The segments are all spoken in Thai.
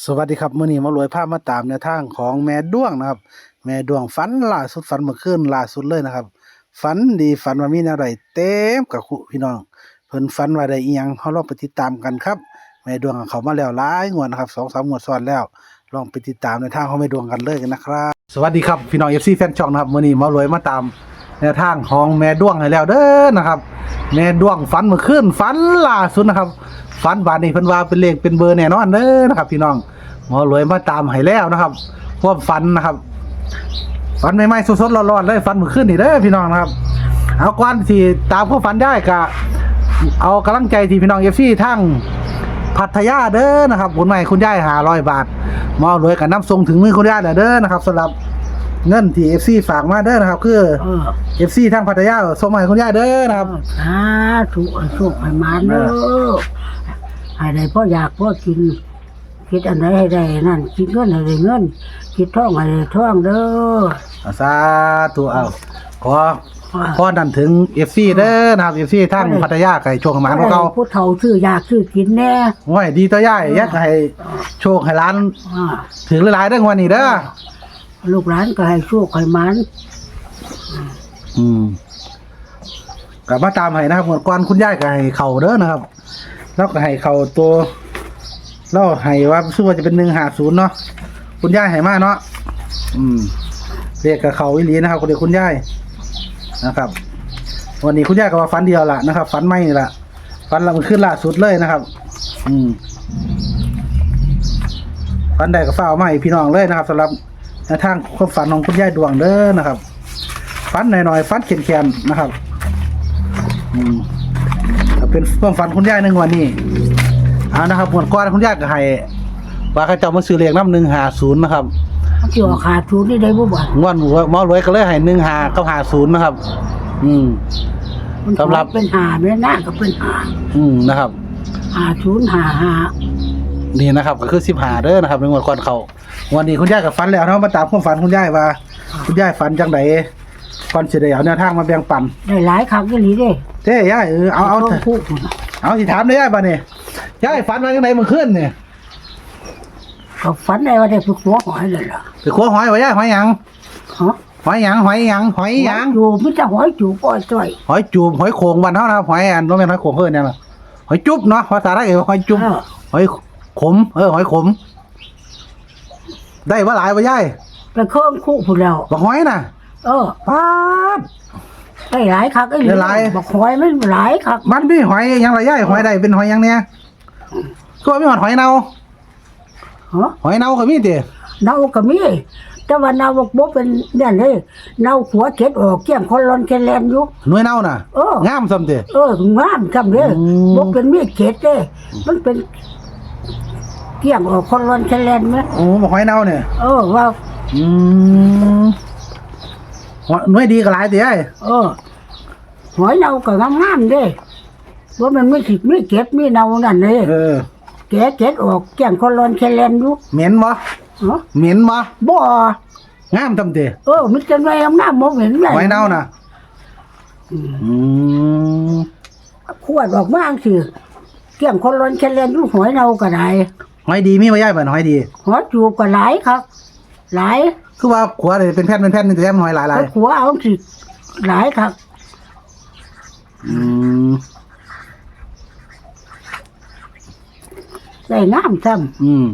สวัสดีครับมื้อนี้มารวยภาพมาตามแนทางของแม่ด้วงนะครับ แม่ด้วงฝันล่าสุดฝันเมื่อคืนล่าสุดเลยนะครับฝันดีฝันว่ามีแนวใดเต็มกับคุพี่น้องเพิ่นฝันว่าได้อียงเฮาลองไปติดตามกันครับ แม่ดวงเขามาแล้วหลายงวดนะครับ2-3งสามงวดซ้อนแล้ว ลองไปติดตามในทางของแม่ดวงกันเลยกันนะครับ สวัสดีครับพี่น้อง FC แฟนช่องนะครับมื้อนี้มารวยมาตามแนทางของแม่ด้วงให้แล้วเด้อนะครับ แม่ด้วงฝันเมื่อคืนฝันล่าสุดนะครับ ฝันบาดนี้เพิ่นว่าเป็นเลขเป็นเบอร์แน่นอนเด้อนะครับ พี่น้องหมอรวยมาตามให้แล้วนะครับความฝันนะครับฝันใหม่ๆสดๆร้อนๆเลยฝันเมื่อคืนนี่เด้อพี่น้องนะครับ เอาก่อนที่ตามความฝันได้ก็เอากำลังใจที่พี่น้อง FC ทั้งพัทยาเด้อนะครับบุญใหม่คุณย่าย500บาทหมอรวยกับน้ำทรงถึงมือคุณย่ายเด้อนะครับสำหรับ เงินที่ FC ฝากมาเด้อนะครับ คือเออ FC ทั้งพัทยาส่งมาให้คุณย่ายเด้อนะครับ สาธุโชคให้มาเด้อให้ได้พ่ออยากพ่อกิน คิดอันไหนให้ได้นั่นคิดเงินให้ได้เงิน คิดท่องให้ได้ท่องเด้อสาธุเอาขอพอดันถึง FC เด้อนะครับ FC ทั้งพัทยาไก่โชคให้หมาของเขาผู้เฒ่าชื่อยากชื่อกินแน่โอ้ยดีต่อย่ายอยากให้โชคให้ร้านอ่า ถึงหลายๆเด้องวันนี้เด้อ ลูกหลานก็ให้โชคให้มันอืมกลับมาตามให้นะครับหมดก่อนคุณยายก็ให้เข่าเด้อนะครับแล้วก็ให้เข่าตัวแล้วให้ว่าซึ่งว่าจะเป็นหนึ่งหาศูนย์เนาะคุณยายให้มาเนาะอืมเรียกกับเขาวิลีนะครับคุณเดียวคุณยายนะครับ วันนี้คุณยายก็ว่าฟันเดียวละนะครับฟันไม่ละฟันละมันขึ้นล่าสุดเลยนะครับ อืมฟันใดก็ฝ้าเอามาให้พี่น้องเลยนะครับสำหรับ แนวทางความฝันของคุณย่ายดวงเด้อนะครับฟันหน่อยๆฟันเขียนๆนะครับอืมก็เป็นความฝันคุณย่ายในงวันนี้เอานะครับหมวดก้อนคุณย่ายก็ให้ว่าเขาเจ้ามาซื้อเลขน้ำหนึ่งหาศูนย์นะครับเกี่ยวขาดทุนนี่ได้บ่บ่งวดหมอรวยก็เลยให้หนึ่งหากับหาศูนย์นะครับ อืมมันสำหรับเป็นหาแม่หน้าก็เป็นหาอืมนะครับหาศูนย์หาหานี่นะครับ ก็คือสิบหาเด้อนะครับในงวดก่อนเขา วันนี้คุณย่ายกับฟันแล้วเนาะมาตามความฝันคุณย่ายว่า คุณย่ายฝันจังไดก่อนสิได้เอาแนวทางมาแบ่งปันได้หลายครั้งก็หลีเด้เจ้ย่ายเออเอาเอาต้องพูดเอาสิถามได้ย่ายป่ะเนี่ยย่ายฝันว่าจังไดเมื่อคืนเนี่ยก็ฝันได้ว่าได้ฝึกหัวหอยเลยล่ะไปขัวหอยไว้ย่ายหอยหยังฮะหอยหยังหอยหยังหอยหยังอยู่ไม่จะหอยจูบปล่อยจ่อยหอยจูบหอยโขงบ้านเฮานะครับหอยอันบ่แม่นหอยโขงเพิ่นเนี่ยนะหอยจุ๊บเนาะภาษาไทยเอ่ยว่าหอยจุ๊บเออหอยขมเออหอยขม ได้บ่หลายบ่ยายไปเครื่องคู่พูดแล้วบ่หอยน่ะเออป๊าดได้หลายครั้งไอ้ได้หลาย บอกหอยไม่หลายครั้งมันมีหอยหยังล่ะยายหอยใดเป็นหอยหยังเนี่ยก็มีหอยเน่าฮะหอยเน่าก็มีติเน่าก็มีแต่ว่าเน่าบอกบ่เป็นเนี่ยเลยเน่าขัวเข็ดออกเกี้ยงคนร้อนแค่แลนอยู่ หน่วยเน่าน่ะเออ งามซ้ำติเออ งามคำเด้ออืมบ่เป็นมีดเข็ดเด้ มันเป็น เกี้ยงออกคนร้อนแค่แลนไหมโอ้บ่หอยเน่าเนี่ยเออว่าอืมหอยหน่วยดีก็หลายติยายเออหอยเน่าก็งามๆเด้ว่ามันไม่สิมีเก็ดมีเน่านั่นเลยเออแกะเก็ดออกเกี้ยงคนร้อนแค่แลนอยู่เหม็นบ่ฮะเหม็นบ่บ่งามซ้ำติเออมันจะไงอำนาจมองเห็นไหมหอยเน่าน่ะอืมขวดออกมาสิเกี่ยงคนร้อนแค่เล่นลูกหอยเนาก็ได้ หอยดีมีบ่ยายบ่หอยดีหอยจูบก็หลายครับ หลายคือว่าขวาเลยเป็นแผ่นเป็นแผ่นนี่แต่แม่นหอยหลายหลาแล้ยวขัวเอาสิหลายครับ อืมใส่น้ำซ้อืม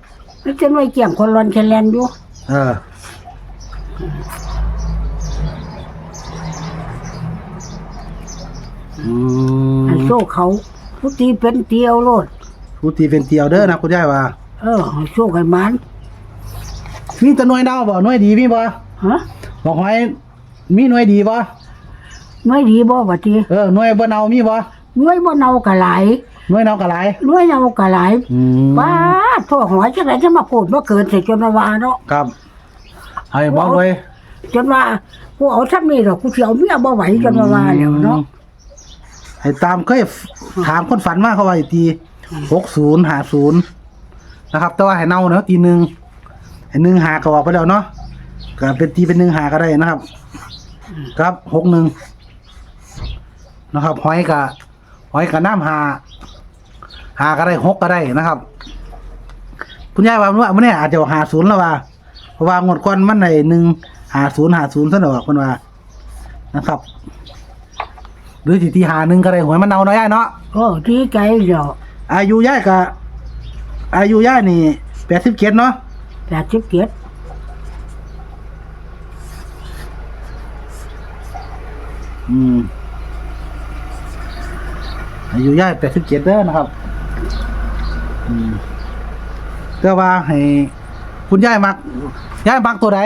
ำนี่จะไม่เกี่ยงคนร้อนแค่เล่นอยู่เอออืมให้โซ่เขาผู้ตีเป็นเตียวโลด ผู้ตีเป็นเตียวเด้อนะคุณยายว่า เออให้โซ่ให้มันมีแต่หน่วยเน่าบ่หน่วยดีมีบ่ฮะบอกหอยมีหน่วยดีบ่น้อยดีบ่บัดทีเออหน่วยบ่เน่ามีบ่น้อยบ่เนาก็หลายหน่วยเน่าก็หลายน้อยเนาก็หลายอืมป้าดทั่วหอยจังไดจะมาโกดมาเกิดใส่จนมาว่าเนาะ ครับให้บอกเลยจนว่ากูเอาซ้ำนี่ดอกกูสิเอาเมียบ่ไหวจนมาว่าแล้วเนาะ ให้ตามเคยถามคนฝันมาเขาว่าอีกที หกศูนย์หาศูนย์นะครับ แต่ว่าให้เน่าเนาะตีหนึ่งให้หนึ่งหาก็ออกไปแล้วเนาะก็เป็นตีเป็นหนึ่งหาก็ได้นะครับ ครับหกหนึ่งนะครับหอยกับหอยกับน้ำหาหาก็ได้หกก็ได้นะครับ คุณยายว่าว่ามันเนี่ยอาจจะหาศูนย์แล้วว่าเพราะว่างดก่อนมันในหนึ่งหาศูนย์หาศูนย์ซะหน่อยคุณว่านะครับ หรือสิที่หาหนึ่งก็ได้หวยมันเอานาะยเนาะโอ้ดีใจเจ้า อายุยายก็อายุยายนี่แปดสิบเจ็ดเนาะแปดสิบเจ็ดอืมอายุย่ายแปดสิบเจ็ดเด้อนะครับ อืมก็ว่าให้ คุณย่ายมักย่ายมักตัวใด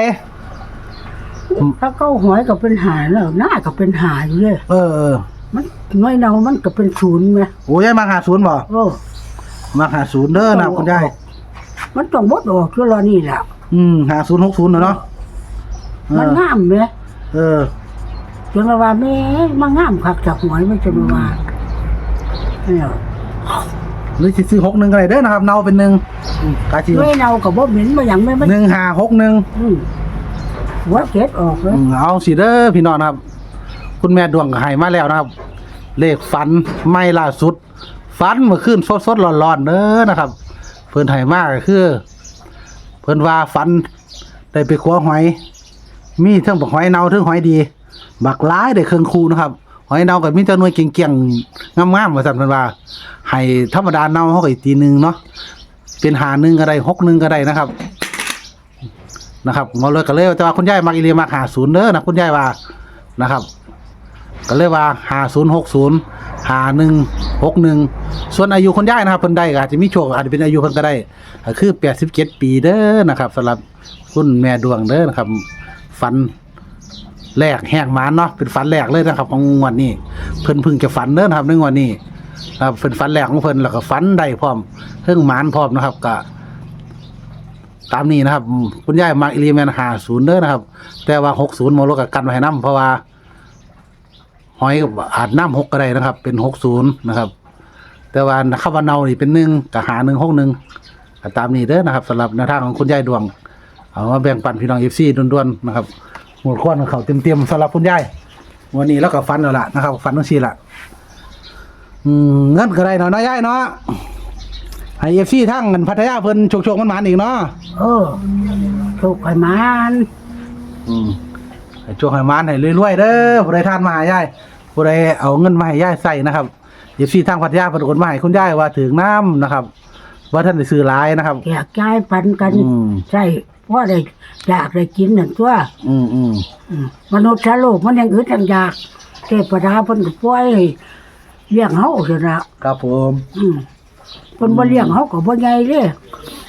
ถ้าเข้าหวยก็เป็นหาแล้วหน้าก็เป็นหาอยู่เลยเออเออ มันน้อยเนามันก็เป็นศูนย์ไหมโอ้ย่ายมักหาศูนย์บ่โอ้มักหาศูนย์เด้อนะคุณย่ายมันต้องบดออกชั่วรอนี่แหละอืมหาศูนย์หกศูนย์เนาะเอมันอ งามไหมเออ จนมาว่าแม่มันงามคักจากหวยมันจะมาว่าเนี่ยหรือสิซื้อหกหนึ่งก็ได้เด้อนะครับ เนาเป็นหนึ่งกาจิไม่เนากับบ่เหม็นมาอย่างไม่มันหนึ่งหาหกหนึ่งอืมหัวเก็ดออกเลย อืมเอาสิเด้อพี่น้องนะครับ คุณแม่ดวงก็ให้มาแล้วนะครับ เลขฝันไม่ล่าสุดฝันเมื่อคืนสดๆร้อนๆเด้อนะครับ เพิ่นให้มาก็คือ เพิ่นว่าฝันได้ไปขัวหอย มีเทั้งบักหอยเนาเทั้งหอยดี บักหลายได้เครื่องคูนะครับ หอยเน่าก็มีแต่หน่วยเก่งๆงามๆว่าซั่นเพิ่นว่าให้ธรรมดาเน่าเฮาก็อีกทีหนึงเนาะเป็นหาหนึ่งก็ได้หกหนึ่งก็ได้นะครับนะครับมอเลยก็เลยแต่ว่าคุณยายมักอีเลียมักหาศูนย์เด้อนะคุณยายว่านะครับ ก็เลยว่าหาศูนย์หกศูนย์หาหนึ่งหกหนึ่งส่วนอายุคุณยายนะครับเพิ่นได้ก็อาจจะมีโชคอาจจะเป็นอายุเพิ่นก็ได้ก็คือแปดสิบเจ็ดปีเด้อนะครับสำหรับคุณแม่ดวงเด้อนะครับ ฝันแรกแหกหมานเนาะเป็นฝันแรกเลยนะครับ ของงวดนี้เพิ่นเพิ่งจะฝันเด้อนะครับในงวดนี้นะครับเป็นฝันแรกของเพิ่นแล้วก็ฝันได้พร้อมเพิ่งหมานพร้อมนะครับก็ตามนี้นะครับ คุณยายมาอิลีแมนหาศูนย์เด้อนะครับ แต่ว่าหกศูนย์โมโลกับกันไว้ให้น้ำเพราะว่า หอยกับอาจน้ำหกก็ได้นะครับ เป็นหกศูนย์นะครับ แต่ว่าข้าวาเนานี่เป็นหนึ่งกับหาหนึ่งหกหนึ่งก็ตามนี้เด้อนะครับสำหรับแนวทางของคุณยายดวง เอามาแบ่งปันพี่น้องเอฟซีด่วนๆนะครับหมดข้อนของเขาเต็มๆสำหรับคุณยายวันนี้แล้วก็ฟันแล้วล่ะนะครับฟันทั้งชีละอืมเงินก็ได้เนาะเนาะยายเนาะให้เอฟซีทั้งเงินพัทยาเพิ่นโชคๆมันมาอีกเนาะเออโชคให้มันอืมให้โชคให้มานให้รวยๆเด้อผู้ใดทานมาให้ยาย ผู้ใดเอาเงินมาให้ยายใส่นะครับเอฟซีทางพัทยาเพิ่นโอนมาให้คุณยายว่าถึงน้ำนะครับว่าท่านได้ซื้อหลายนะครับแจกจ่ายปันกันอืม ใช่เพราะได้อยากได้กินนั่นตัวอืมอืมอืมมนุษย์ชาโลกมันยังอึดยังอยากเทพดาเพิ่นก็ปล่อยให้เลี้ยงเฮาซั่นน่ะครับผมอืมเพิ่นบ่เลี้ยงเฮาก็บ่ใหญ่เด้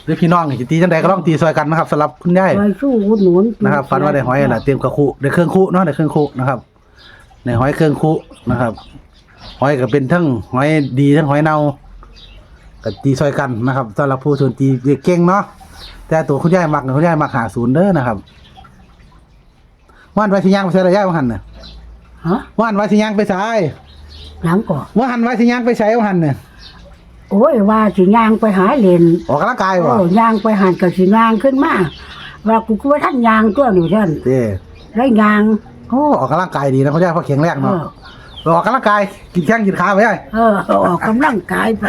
หรือพี่น้องนี่สิตีจังใดก็ต้องตีซอยกันนะครับสำหรับคุณยาย คอยสู้อุดหนุนนะครับฟันว่าได้หอยแหละเตรียมกระคุได้เครื่องคุเนาะได้เครื่องคุนะครับ ในหอยเครื่องคุนะครับ หอยก็เป็นทั้งหอยดีทั้งหอยเน่าก็ตีซอยกันนะครับสำหรับผู้ชนตีเก่งเนาะแต่ตัวคุณยายมักคุณยายมักหาศูนย์เด้อนะครับว่านไว้สิย่างไปใส่ระยะว่าหันน่ะฮะว่านไว้สิย่างไปใส่หลังก่อนว่าหันไว้สิย่างไปใส่ว่าหันเนี่ยโอ้ยว่าสิย่างไปหาเล่นออกกำลังกายโอ้บ่ย่างไปหันก็สิย่างขึ้นมาว่ากูก็ว่าท่านย่างตัวนี่ท่านเด้ได้ย่าง โอ้ออกกำลังกายดีนะคุณยายเพราะแข็งแรงเอเนาะอออกกำลังกายกินแข้งกินขาไว้ไอ้เออเอาออกกำลังกายไป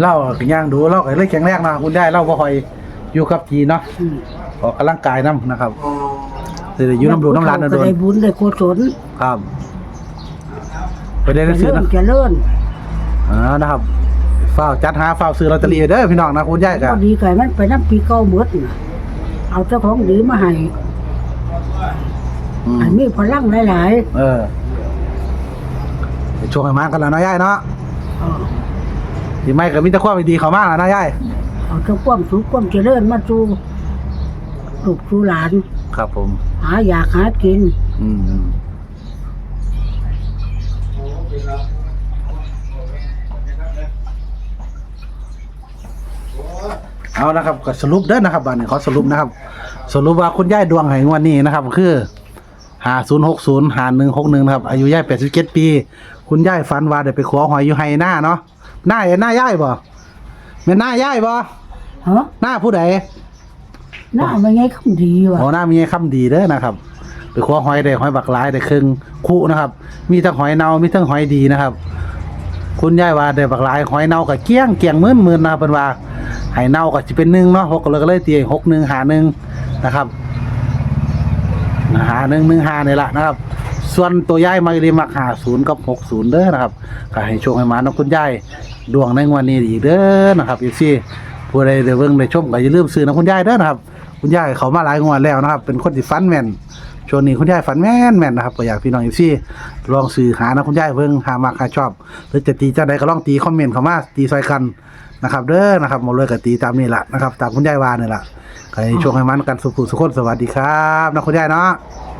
เล่าก็ย่างดูเล่าก็เลยแข็งแรงนะคุณยายเล่าบ่ค่อยอยู่กับจีเนาะอืมออกกำลังกายน้ำนะครับสิได้อยู่น้ำดูน้ำร้านนะก็โดนได้บุญได้กุศลครับ ไปได้หนังเจสือริญนะเจริญอ่านะครับฝ้าวจัดหาฝ้าวซื้อลอตเตอรี่เด้อพี่น้องนะคุณยายพกัอดีไก่มันไปน้ำปีเก่าหมดน่ะ เอาเจ้าของดีมาให้ให้มีพลังหลายเออไปช่วงให้มากันแล้วเนาะยายเนาะๆเออที่ไม่ก็มีแต่ความดีเขามากแล้วนะยายเอาเจ้าความสุขความเจริญมาสู่ลูกสู่หลาน ครับผม หาอยากหากิน อืม เอานะครับก็สรุปเด้อนะครับบัดนี้ขอสรุปนะครับ สรุปว่าคุณยายดวงให้งวดนี้นะครับ คือหาศูนย์หกศูนย์หาหนึ่งหกหนึ่งนะครับ อายุยายแปดสิบเจ็ดปี คุณยายฝันว่าได้ไปขอหอยอยู่ไฮหน้าเนาะหน้าเห็นหน้ายายบ่แม่นหน้ายายบ่ฮะหน้าผู้ใดหน้ามันไงคำดีว่ะโอ้หน้ามีคำดีเด้อนะครับไปขอหอยได้หอยบักหลายได้ครึ่งคู่นะครับ มีทั้งหอยเนามีทั้งหอยดีนะครับ คุณยายว่าได้บักหลายหอยเน่ากับเกี้ยงเกี้ยงหมื่นหมื่นนะครับเพิ่นว่า ให้เน่าก็สิเป็นหนึ่งเนาะหกก็เลยก็เลยตีหกหนึ่งหาหนึ่งนะครับหาหนึ่งหนึ่งหาเนี่แหละนะครับ ส่วนตัวยายมารีมักหาศูนย์กับหกศูนย์เด้อนะครับก็ให้โชคให้มาน้องคุณยายดวงในวันนี้อีกเด้อนะครับอีซี่ผู้ใดได้เบิ่งได้ชมก็อย่าลืมซื้อนะคุณยายเด้อนะครับ คุณยายเขามาหลายงวดแล้วนะครับ เป็นคนที่ฟันแมนช่วงนี้คุณยายฟันแม่นแม่นนะครับก็อยากพี่น้องอีซี่ลองซื้อหานะคุณยายเบิ่งหามักหาชอบ หรือจะตีจังใดก็ลองตีคอมเมนต์เข้ามาตีซอยกัน นะครับเด้อนะครับหมดเลยก็ตีตามนี่แหละนะครับตามคุณยายวานี่แหละก็ให้โชคให้มันกันสุขุสุขคนสวัสดีครับนะคุณยายเนาะค